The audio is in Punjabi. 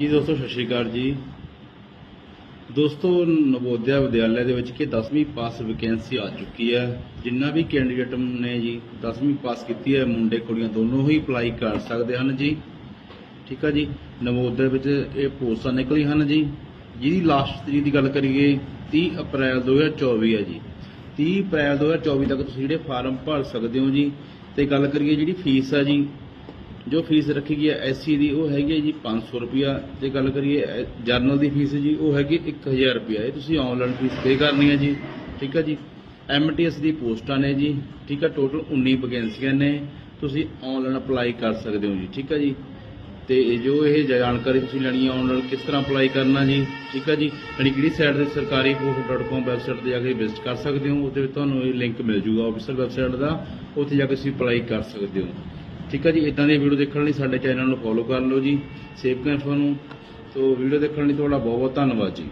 ਜੀ ਦੋਸਤੋ, ਸਤਿ ਸ਼੍ਰੀ ਅਕਾਲ ਜੀ। ਦੋਸਤੋ, ਨਵੋਦਿਆ ਵਿਦਿਆਲਿਆ ਦੇ ਵਿੱਚ ਕਿ 10ਵੀਂ ਪਾਸ ਵੈਕੈਂਸੀ ਆ ਚੁੱਕੀ ਹੈ। ਜਿੰਨਾ ਵੀ ਕੈਂਡੀਡੇਟ ਨੇ ਜੀ 10ਵੀਂ ਪਾਸ ਕੀਤੀ ਹੈ, ਮੁੰਡੇ, ਕੁੜੀਆਂ ਦੋਨੋਂ ਹੀ ਅਪਲਾਈ ਕਰ ਸਕਦੇ ਹਨ ਜੀ। ਠੀਕ ਆ ਜੀ? ਨਵੋਦਿਆ ਵਿੱਚ ਇਹ ਪੋਸਟਾਂ ਨਿਕਲੀ ਹਨ ਜੀ। ਜਿਹਦੀ ਲਾਸਟ ਤਰੀਕ ਦੀ ਗੱਲ ਕਰੀਏ 30 ਅਪ੍ਰੈਲ 2024 ਹੈ ਜੀ। 30 ਅਪ੍ਰੈਲ 2024 ਤੱਕ ਤੁਸੀਂ ਜਿਹੜੇ ਫਾਰਮ ਭਰ ਸਕਦੇ ਹੋ ਜੀ, ਤੇ ਗੱਲ ਕਰੀਏ ਜਿਹੜੀ ਫੀਸ ਹੈ ਜੀ ਜੋ ਫੀਸ ਰੱਖੀ ਗਈ ਹੈ, ਐਸਸੀ ਦੀ, ਉਹ ਹੈਗੀ ਹੈ ਜੀ 500 ਰੁਪਿਆ ਤੇ ਗੱਲ ਕਰੀਏ ਜਰਨਲ ਦੀ ਫੀਸ ਜੀ, ਉਹ ਹੈਗੀ 1000 ਰੁਪਿਆ ਇਹ ਤੁਸੀਂ ਆਨਲਾਈਨ ਫੀਸ ਪੇ ਕਰਨੀ ਹੈ ਜੀ, ਠੀਕ ਹੈ ਜੀ? ਐਮਟੀਐਸ ਦੀ ਪੋਸਟਾਂ ਨੇ ਜੀ, ਠੀਕ ਹੈ? ਟੋਟਲ 19 ਵੈਕੈਂਸੀਆਂ ਨੇ, ਤੁਸੀਂ ਆਨਲਾਈਨ ਅਪਲਾਈ ਕਰ ਸਕਦੇ ਹੋ ਜੀ, ਠੀਕ ਹੈ ਜੀ? ਤੇ ਜੋ ਇਹ ਜਾਣਕਾਰੀ ਤੁਸੀਂ ਲੈਣੀ ਹੈ ਆਨਲਾਈਨ, ਕਿਸ ਤਰ੍ਹਾਂ ਅਪਲਾਈ ਕਰਨਾ ਜੀ, ਠੀਕ ਹੈ ਜੀ? ਯਾਨੀ ਕਿਹੜੀ ਸਾਈਟ ਤੇ ਸਰਕਾਰੀ post.com ਵੈਬਸਾਈਟ ਤੇ ਜਾ ਕੇ ਵਿਜ਼ਿਟ ਕਰ ਸਕਦੇ ਹੋ, ਉਹਦੇ ਵਿੱਚ ਤੁਹਾਨੂੰ ਇਹ ਲਿੰਕ ਮਿਲ ਜੂਗਾ ਆਫੀਸ਼ੀਅਲ ਵੈਬਸਾਈਟ ਦਾ, ਉੱਥੇ ਜਾ ਕੇ ਤੁਸੀਂ ਅਪਲਾਈ ਕਰ ਸਕਦੇ ਹੋ। ਠੀਕ ਆ ਜੀ ਇਦਾਂ ਦੀ ਵੀਡੀਓ ਦੇਖਣ ਲਈ ਸਾਡੇ ਚੈਨਲ ਨੂੰ ਫੋਲੋ ਕਰ ਲਓ ਜੀ ਸੇਵ ਕਰ ਨੂੰ ਸੋ ਵੀਡੀਓ ਦੇਖਣ ਲਈ ਤੁਹਾਡਾ ਬਹੁਤ ਬਹੁਤ ਧੰਨਵਾਦ ਜੀ।